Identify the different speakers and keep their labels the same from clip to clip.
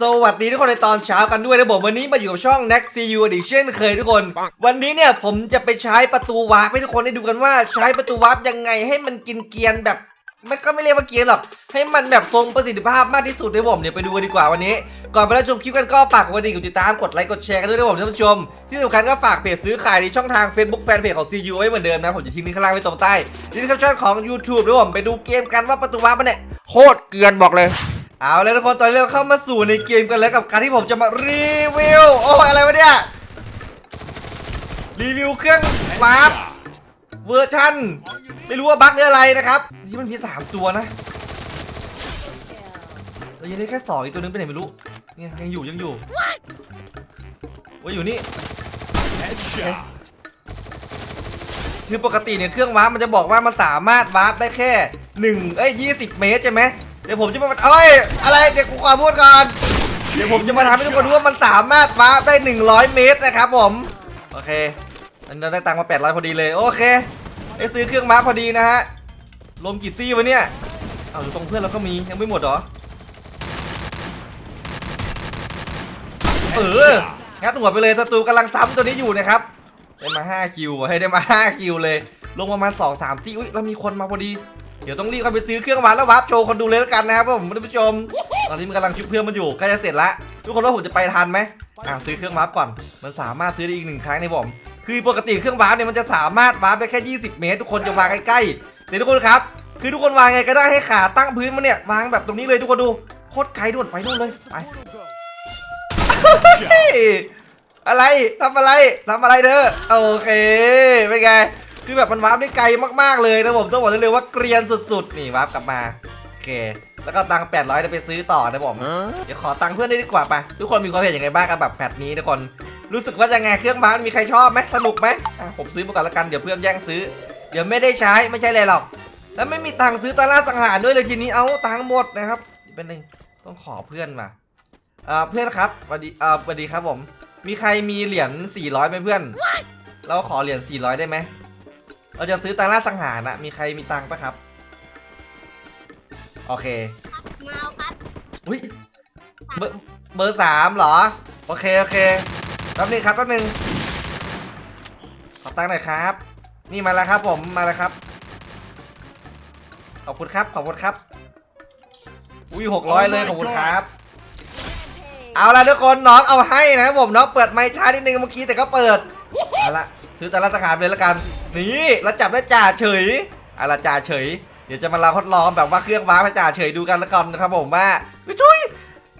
Speaker 1: สวัสดีทุกคนในตอนเช้ากันด้วยนะผมวันนี้มาอยู่กับช่อง Next CU Edition เคยทุกคน วันนี้เนี่ยผมจะไปใช้ประตูวาร์ปให้ทุกคนได้ดูกันว่าใช้ประตูวาร์ปยังไงให้มันกินเกียนแบบมันก็ไม่เรียกว่าเกียนหรอก ให้มันแบบทรงประสิทธิภาพมากที่สุดนะผมเดี๋ยวไปดูกันดีกว่าวันนี้ ก่อนไปรับชมคลิปกันก็ฝากกดกระดิ่งกดติดตามกดไลค์กดแชร์กันด้วยนะผมท่านผู้ชม ที่สำคัญก็ฝากเพจซื้อขายในช่องทาง Facebook Fanpage ของ CU ไว้เหมือนเดิมนะ ผมจะทิ้งลิงก์ข้างล่างไว้ตรงใต้ลิงก์แคปชั่นของ YouTube ด้วยผมไปดูเกมกันว่าประตูวาร์ปมันเนี่ยโคตรเกียนบอกเลย เอาแล้วทุกคนตอนนี้เราเข้ามาสู่ในเกมกันแล้วกับการที่ผมจะมารีวิวโอ้อะไรวะเนี่ยรีวิวเครื่องวาร์ปเวอร์ชันไม่รู้ว่าบั๊กหรืออะไรนะครับนี่มันมีสามตัวนะเรายังได้แค่สองอีกตัวนึงไปไหนไม่รู้เนี่ยยังอยู่ยังอยู่ว่าอยู่นี่คือปกติเนี่ยเครื่องวาร์ปมันจะบอกว่ามันสามารถวาร์ปได้แค่หนึ่งเอ้ยยี่สิบเมตรใช่ไหม เดี๋ยวผมจะมาเอ้ยอะไรเดี๋ยวกูขอพูดก่อนเดี๋ยวผมจะมาทำให้ทุกคนรู้ว่ามันสามารถวาร์ปได้ 100 เมตรนะครับผมโอเคอันนี้เราได้ตังค์มา 800 พอดีเลยโอเคได้ซื้อเครื่องวาพอดีนะฮะลมกี่ตี้วะเนี่ยเอาอยู่ตรงเพื่อนเราก็มียังไม่หมดหรอเอองัดหัวไปเลยศัตรูกำลังซ้ำตัวนี้อยู่นะครับได้มา 5 คิวให้ได้มา 5 คิวเลย ลงประมาณ 2 3ตี้อุ้ยแล้วมีคนมาพอดี เดี๋ยวต้องรีบเข้าไปซื้อเครื่องวาร์ปแล้ววาร์ปโชว์คนดูเลยแล้วกันนะครับผมท่านผู้ชม ตอนนี้มันกำลังชุบเพื่อนมันอยู่ใกล้จะเสร็จละทุกคนว่าผมจะไปทันไหมอะซื้อเครื่องวาร์ปก่อน มันสามารถซื้อได้อีกหนึ่งครั้งในผมคือปกติเครื่องวาร์ปเนี่ยมันจะสามารถวาร์ปได้แค่ 20 เมตร ทุกคนจะวางใกล้ๆแต่ทุกคนครับ คือทุกคนวางไงก็ได้ให้ขาตั้งพื้นมันเนี่ยวางแบบตรงนี้เลยทุกคนดูโคตรไกลด่วนไปนู่นเลยไปอะไรทำอะไรทำอะไรเด้อโอเคเป็นไง คือแบบมันวาร์ปได้ไกลมากๆเลยนะผมต้องบอกได้เลยว่าเกรียนสุดๆ นี่วาร์ปกลับมา โอเค แล้วก็ตังค์800เดี๋ยวไปซื้อต่อนะผมเดี๋ยวขอตังค์เพื่อนได้ดีกว่าปะทุกคนมีความเห็นยังไงบ้างกับแบบแพทนี้ทุกคนรู้สึกว่ายังไงเครื่องวาร์ปมีใครชอบไหมสนุกไหมอะผมซื้อมาก่อนละกันเดี๋ยวเพื่อนแย่งซื้อ เดี๋ยวไม่ได้ใช้ไม่ใช่เลยหรอก แล้วไม่มีตังค์ซื้อตาล่าสังหารด้วยเลยทีนี้เอาตังค์หมดนะครับเป็นหนึ่งต้องขอเพื่อนมาเอ่อเพื่อนครับสวัสดีเอ่อสวัสดีครับผม มีใครมีเหรียญ400ไหมเพื่อน เราขอเหรียญ400ได้ไหม เราจะซื้อตังล่าสังหารนะมีใครมีตังค์ปะครับ โอเค
Speaker 2: มาเอาครับ
Speaker 1: อุ้ยเบอร์เบอร์สามเหรอ โอเค โอเคแป๊บนึงครับแป๊บนึงขอตังค์หน่อยครับ นี่มาแล้วครับผมมาแล้วครับขอบคุณครับขอบคุณครับอุ้ยหกร้อยเลยขอบคุณครับ เอาละทุกคนน้องเอาให้นะครับผมน้องเปิดไมค์ช้านิดนึงเมื่อกี้แต่ก็เปิดเอาละซื้อแต่ละสาขาไปเลยละกัน นี่แล้วจับได้จ่าเฉยอาละจ่าเฉย เดี๋ยวจะมาลองทดลองแบบว่าเครื่องว้าร์ปจ่าเฉยดูกันละกันนะครับผมว่าช่วย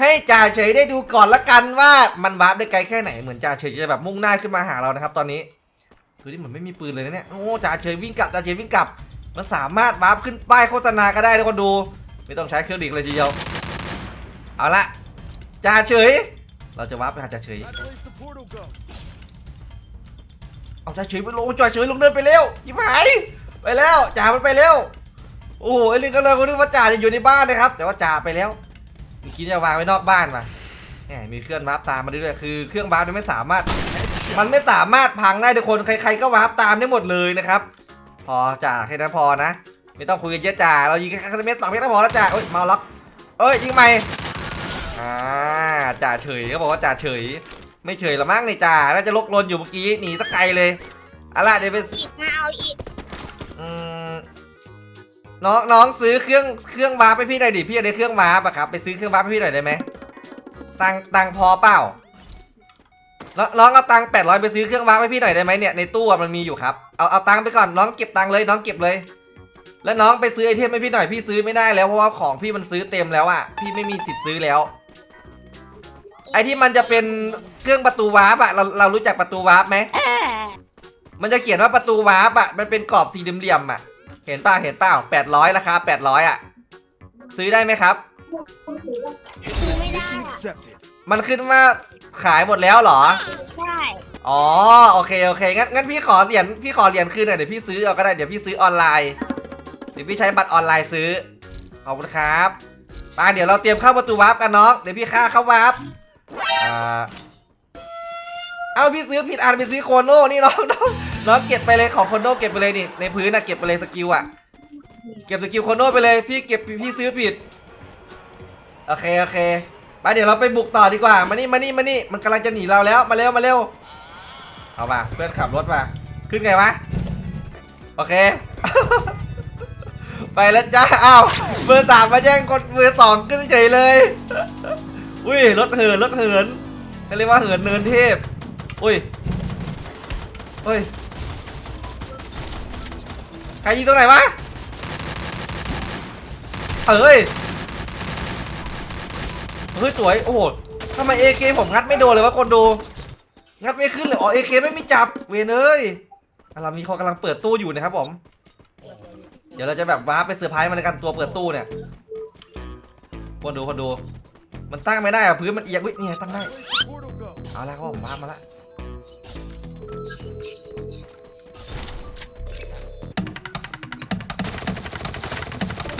Speaker 1: ให้จ่าเฉยได้ดูก่อนละกันว่ามันวาร์ปได้ไกลแค่ไหนเหมือนจ่าเฉยจะแบบมุ่งหน้าขึ้นมาหาเรานะครับ ตอนนี้คือที่เหมือนไม่มีปืนเลยนะเนี่ยโอ้จ่าเฉยวิ่งกลับจ่าเฉยวิ่งกลับ มันสามารถวาร์ปขึ้นป้ายโฆษณาก็ได้ทุกคนดู ไม่ต้องใช้เครื่องดิ่งเลยทีเดียวเอาละจ่าเฉย เราจะวาร์ปไปหาจ่าเฉย เอาจ่าเฉยไปลงจ่าเฉยลงเดินไปเร็วยิบหายไปแล้วจ่ามันไปเร็วโอ้โหไอ้ลิงก็เลยนึกว่าจ่าจะอยู่ในบ้านนะครับ แต่ว่าจ่าไปแล้วเมื่อกี้จะวางไว้นอกบ้านมาแหมมีเครื่องวาร์ปตามมาด้วยคือเครื่องวาร์ปมันไม่สามารถ มันไม่สามารถพังได้ทุกคนใคร ๆ ก็วาร์ปตามได้หมดเลยนะครับ พอจ่าแค่นั้นพอนะ ไม่ต้องคุยกันเยอะจ่าเรายิงแค่เมตรสองเมตรก็พอแล้วจ่าเอ้ยมาล็อกเอ้ยยิงใหม่อ่าจ่าเฉยเขาบอกว่าจ่าเฉย ไม่เฉยละมั้งนี่จ่าน่าจะลกลนอยู่เมื่อกี้หนีสักไกลเลยเอาล่ะเดี๋ยวไป
Speaker 2: อีกมาเอาอีก
Speaker 1: อืมน้องน้องซื้อเครื่องเครื่องวาร์ปให้พี่หน่อยดิพี่อยากได้เครื่องวาร์ปอะครับไปซื้อเครื่องวาร์ปให้พี่หน่อยได้ไหมตังตังพอเปล่าน้องน้องเอาตังแปดร้อยไปซื้อเครื่องวาร์ปให้พี่หน่อยได้ไหมเนี่ยในตู้อะมันมีอยู่ครับเอาเอาตังไปก่อนน้องเก็บตังเลยน้องเก็บเลย แล้วน้องไปซื้อไอเทมให้พี่หน่อยพี่ซื้อไม่ได้แล้วเพราะว่าของพี่มันซื้อเต็มแล้วอะพี่ไม่มีสิทธิ์ซื้อแล้ว ไอที่มันจะเป็นเครื่องประตูวาร์ปอะเราเรารู้จักประตูวาร์ปไหมมันจะเขียนว่าประตูวาร์ปอะมันเป็นกรอบสี่เหลี่ยมๆอะเห็นป่ะเห็นเปล่าแปดร้อยราคาแปดร้อยอะซื้อได้ไหมครับ
Speaker 2: ซื้อไม่ได้
Speaker 3: Mission accepted.
Speaker 1: มันขึ้นว่าขายหมดแล้วเหรอ
Speaker 2: ได้
Speaker 1: อ๋อโอเคโอเคงั้นงั้นพี่ขอเหรียญพี่ขอเหรียญคืนหน่อยเดี๋ยวพี่ซื้อเอาก็ได้เดี๋ยวพี่ซื้อออนไลน์เดี๋ยวพี่ใช้บัตรออนไลน์ซื้อขอบคุณครับมาเดี๋ยวเราเตรียมเข้าประตูวาร์ปกันน้องเดี๋ยวพี่ค่าเข้าวาร์ปอ่า เอาพี่ซื้อผิดอันไปซื้อโคโน่นี่น้องน้องน้องเก็บไปเลยของโคโน่เก็บไปเลยนี่ในพื้นนะเก็บไปเลยสกิลอะเก็บสกิลโคโน่ไปเลยพี่เก็บพี่ซื้อผิดโอเคโอเคไปเดี๋ยวเราไปบุกต่อดีกว่า มานี่มานี่มานี่มันกำลังจะหนีเราแล้วมาเร็วมาเร็วเอามาเพื่อนขับรถมาขึ้นไงวะโอเค ไปแล้วจ้าอ้าวเบอร์สามมาแย่งกดเบอร์สองขึ้นเฉยเลย อุ้ยรถเหินรถเหินเขาเรียกว่าเหินเนินเทพ อุ้ยเฮ้ยใครยิงตรงไหนวะเอ้ยเฮ้ยสวยโอ้โหทำไมเอเคผมงัดไม่โดนเลยวะคนดู งัดไม่ขึ้นเลยอ๋อเอเคไม่มีจับเวนเอ้ยอะเรามีคนกำลังเปิดตู้อยู่นะครับผม เดี๋ยวเราจะแบบว้าไปเซอร์ไพรส์มันในกันตัวเปิดตู้เนี่ย คนดูคนดู มันตั้งไม่ได้อะพื้นมันเอียงวิเนี่ยตั้งได้ เอาละครับผมว้าร์ปมาละ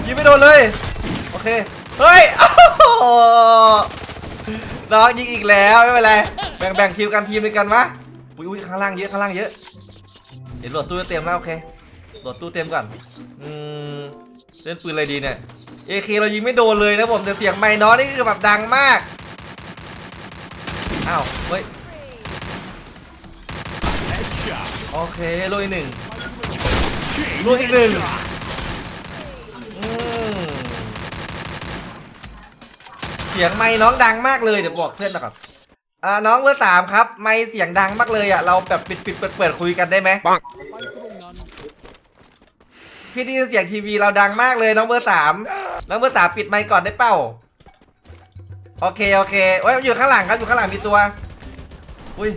Speaker 1: ยิงไม่โดนเลย โอเค เฮ้ยน้องยิงอีกแล้วไม่เป็นไร แบ่งแบ่งทีมกันทีมด้วยกันวะอุ้ยอุ้ยข้างล่างเยอะข้างล่างเยอะเดี๋ยวโหลดตู้เต็มแล้วโอเคโหลดตู้เต็มก่อน อืมเล่นปืนอะไรดีเนี่ย เอเคเรายิงไม่โดนเลยนะผมแต่เสียงไมค์น้องนี่คือแบบดังมากอ้าวเฮ้ย
Speaker 3: Headshot.
Speaker 1: โอเคลุยหนึ่ง
Speaker 3: Chain
Speaker 1: Look at them.
Speaker 3: headshot.
Speaker 1: อืมเสียงไม้น้องดังมากเลยเดี๋ยวบอกเพื่อนหน่อยก่อนอ่าน้องเบอร์สามครับ ไม้เสียงดังมากเลยอะเราแบบปิดปิดเปิดเปิดคุยกันได้ไหมพี่ได้ยินเสียงทีวีเราดังมากเลยน้องเบอร์สาม น้องเบอร์สามปิดไมค์ก่อนได้เป้าโอเคโอเคโอ้ยอยู่ข้างหลังครับอยู่ข้างหลังมีตัว อุ้ย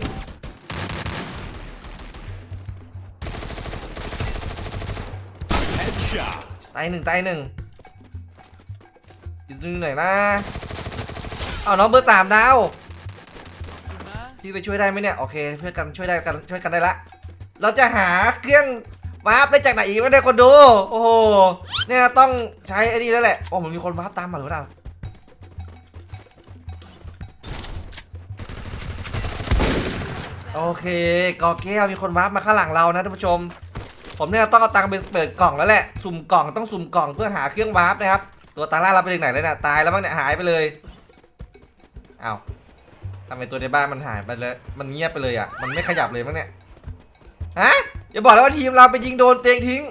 Speaker 1: ตายหนึ่งตายหนึ่งอยู่ตรงไหนนะเอาน้องเบอร์สามดาวพี่ไปช่วยได้ไหมเนี่ยโอเคเพื่อนกันช่วยได้กันช่วยกันได้ละ เราจะหาเครื่องวาร์ปได้จากไหนอีกไม่ได้คนดู โอ้โห เนี่ยต้องใช้ไอ้นี่แล้วแหละ โอ้มันมีคนวาร์ปตามมาหรือเปล่าโอเคกอแก้วมีคนวาร์ปมาข้างหลังเรานะท่านผู้ชม ผมเนี่ยต้องเอาตังค์ไปเปิดกล่องแล้วแหละ สุ่มกล่องต้องสุ่มกล่องเพื่อหาเครื่องวาร์ปนะครับ ตัวตาล่าเราไปถึงไหนแล้วเนี่ยตายแล้วมั้งเนี่ยหายไปเลยอ้าวทำไมตัวในบ้านมันหายไปเลย มันเงียบไปเลยอะ มันไม่ขยับเลยมั้งเนี่ย ฮะ อย่าบอกแล้วว่าทีมเราไปยิงโดนเตียงทิ้ง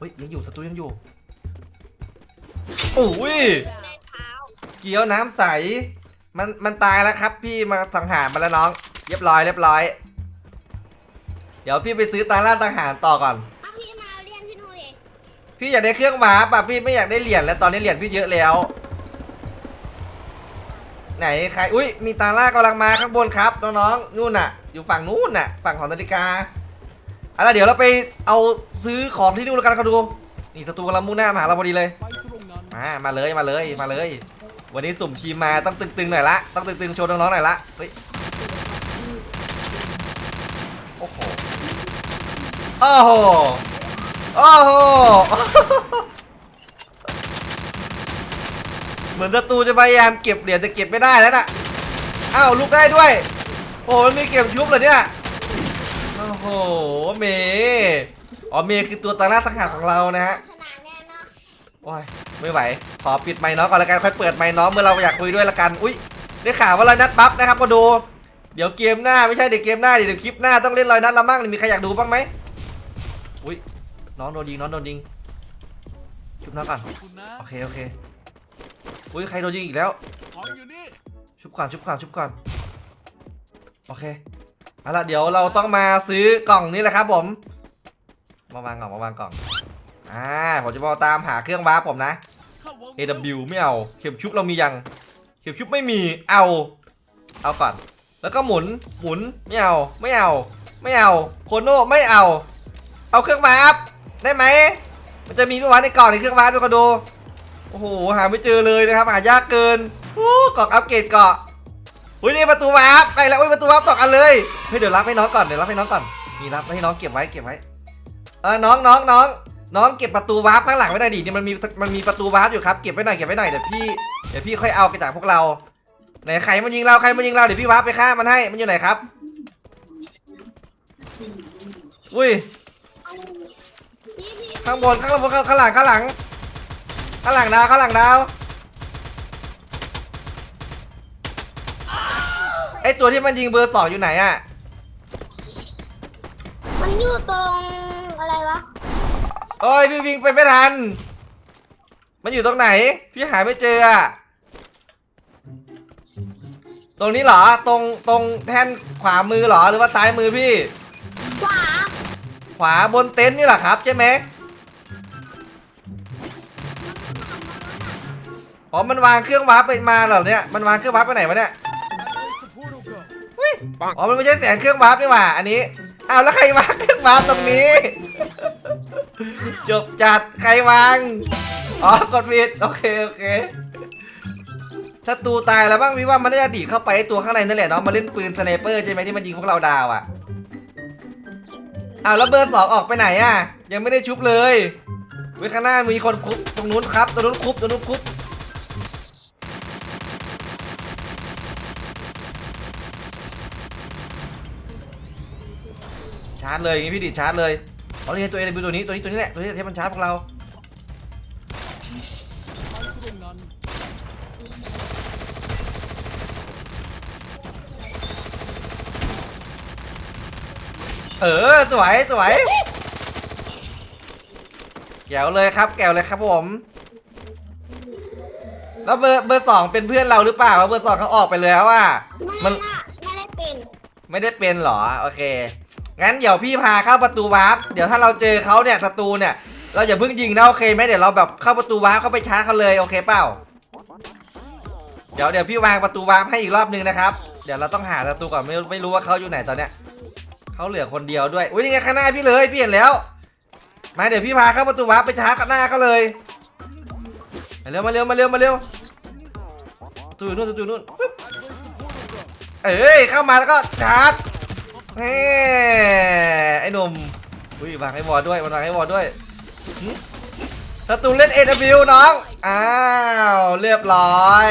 Speaker 1: เฮ้ยยังอยู่ศัตรูยังอยู่โอ้ย
Speaker 2: แม่เท้า
Speaker 1: เกี๊ยวน้ำใส มันมันตายแล้วครับ พี่มาสังหารมาแล้วน้อง เรียบร้อยเรียบร้อย เดี๋ยวพี่ไปซื้อตาล่าสังหารต่อก่อน
Speaker 2: เอาพี่มาเรียนพี่หนูดิ
Speaker 1: พี่อยากได้เครื่องวาร์ปอะพี่ไม่อยากได้เหรียญแล้วตอนนี้เหรียญพี่เยอะแล้ว ไหนใครอุ้ยมีตาล่ากำลังมาข้างบนครับน้องๆนู่นน่ะ อยู่ฝั่งนู้นน่ะ ฝั่งของนาฬิกา เอาละเดี๋ยวเราไปเอาซื้อของที่นู่นแล้วกันครับดูนี่ศัตรูกำลังมุ่งหน้ามาหาเราพอดีเลยมามาเลยมาเลยมาเลย วันนี้สุ่มทีมมาต้องตึงๆหน่อยละต้องตึงๆโชว์น้องๆหน่อยละเฮ้ยโอ้โหโอ้โหโอ้โหเหมือนศัตรูจะพยายามเก็บเหรียญแต่เก็บไม่ได้แล้วน่ะอ้าวลุกได้ด้วยโอ้โหมันมีเก็บชุบเหรอเนี่ย โอ้โห เมย์อ๋อ เมย์คือตัวตาล่าสังหารของเรานะฮะ
Speaker 2: ขนาดแน่เนาะ
Speaker 1: โอ้ยไม่ไหว ขอปิดไมค์น้องก่อนละกัน ค่อยเปิดไมค์น้องเมื่อเราอยากคุยด้วยละกัน อุ้ย ได้ข่าวว่าลอยนัดบัฟนะครับก็ดู เดี๋ยวเกมหน้าไม่ใช่เดี๋ยวเกมหน้าเดี๋ยวคลิปหน้าต้องเล่นลอยนัดละมั่งมีใครอยากดูบ้างไหมอุ้ย น้องโดนยิงน้องโดนยิง ชุบน้องก่อน โอเคโอเค อุ้ยใครโดนยิงอีกแล้ว ชุบก่อนชุบก่อนชุบก่อน โอเค เอาละเดี๋ยวเราต้องมาซื้อกล่องนี้แหละครับ ผมมาวางกล่องมาวางกล่องอ่าผมจะมาตามหาเครื่องวาร์ปผมนะ AW ไม่เอาเข็มชุบเรามียังเข็มชุบไม่มีเอาเอาก่อนแล้วก็หมุนหมุนไม่เอาไม่เอา ไม่เอาโคโน่ไม่เอา เอาเครื่องวาร์ปได้ไหมมันจะมีเมื่อวานในกล่องในเครื่องวาร์ปทุกคนดูโอ้โหหาไม่เจอเลยนะครับหายากเกินโอ้กล่องอัปเกรดเกาะ อุ้ยนี่ประตูวาร์ปไปแล้วอุ้ยประตูวาร์ปตกอันเลยเฮ้ยเดี๋ยวรับให้น้องก่อนเดี๋ยวรับให้น้องก่อนนี่รับให้น้องเก็บไว้เก็บไว้เออน้องน้องน้องน้องเก็บประตูวาร์ปข้างหลังไว้หน่อยดินี่มันมีมันมีประตูวาร์ปอยู่ครับเก็บไว้หน่อยเก็บไว้หน่อยเดี๋ยวพี่เดี๋ยวพี่ค่อยเอาไปจากพวกเราไหนใครมันยิงเราใครมันยิงเราเดี๋ยวพี่วาร์ปไปฆ่ามันให้มันอยู่ไหนครับ อุ้ยข้างบนข้างบนข้างข้างหลังข้างหลังข้างหลังดาวข้างหลังดาว ไอตัวที่มันยิงเบอร์สองอยู่ไหนอะ
Speaker 2: มันอยู่ตรงอะไรวะ
Speaker 1: โอ้ยพี่วิ่งไปไม่ทัน มันอยู่ตรงไหน พี่หาไม่เจออะตรงนี้เหรอ ตรงตรงแท่นขวามือเหรอ หรือว่าซ้ายมือพี่
Speaker 2: ขวา
Speaker 1: ขวาบนเต็นท์นี่เหรอครับใช่ไหมอ๋อ มันวางเครื่องวาร์ปไปมาเหรอเนี่ย มันวางเครื่องวาร์ปไปไหนวะเนี่ย อ๋อ มันไม่ใช่แสงเครื่องวาร์ปนี่หว่า อันนี้ อ้าวแล้วใครวางเครื่องวาร์ปตรงนี้ จบจัด ใครวาง อ๋อ กดผิด โอเค โอเค ถ้าตูตายแล้วบ้างพี่ว่ามันน่าจะดีดเข้าไปไอ้ตัวข้างในนั่นแหละเนาะ มาเล่นปืนสไนเปอร์ใช่ไหมที่มันยิงพวกเราดาวอะอ้าวแล้วเบอร์สองออกไปไหนอะยังไม่ได้ชุบเลยเว้ยข้างหน้ามีคนคุบตรงนู้นครับตรงนู้นคุบตรงนู้นคุบาร์จเลยอย่างงี้พี่ดิดชาร์จเลยเอาเลยตัวเองดูตัวนี้ตัวนี้ตัวนี้แหละตัวนี้แหละที่มันชาร์จพวกเราเออสวยสวยแก้วเลยครับ แก้วเลยครับผม แล้วเบอร์เบอร์สองเป็นเพื่อนเราหรือเปล่าว่าเบอร์สองเขาออกไปแล้วอะ
Speaker 2: มั
Speaker 1: มัน
Speaker 2: นน่ะไม่ได้เป็น
Speaker 1: ไม่ได้เป็นเหรอ โอเค งั้นเดี๋ยวพี่พาเข้าประตูวาร์ปเดี๋ยวถ้าเราเจอเขาเนี่ยศัตรูเนี่ย เราอย่าเพิ่งยิงนะโอเคไหมเดี๋ยวเราแบบเข้าประตูวาร์ปเข้าไปชาร์จเขาเลยโอเคเปล่าเดี๋ยวเดี๋ยวพี่วางประตูวาร์ปให้อีกรอบนึงนะครับเดี๋ยวเราต้องหาศัตรูก่อนไม่ไม่รู้ว่าเขาอยู่ไหนตอนเนี้ยเขาเหลือคนเดียวด้วยอุ้ยนี่ไงข้างหน้าพี่เลยพี่เห็นแล้ว มาเดี๋ยวพี่พาเข้าประตูวาร์ปไปชาร์จข้างหน้าเขาเลยมาเร็วมาเร็วมาเร็วมาเร็วตูอยู่นู่นตูอยู่นู่นปึ๊บเอ้ยเข้ามาแล้วก็ชาร์จ เฮ้ไอ้หนุ่มอุ้ยวางให้วอดด้วยมันวางให้วอดด้วยหึศัตรูเล่น AW น้อง อ้าว เรียบร้อย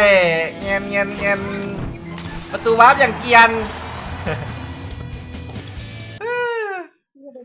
Speaker 1: เงียนเงียนเงียนประตูวาร์ปอย่างเกียน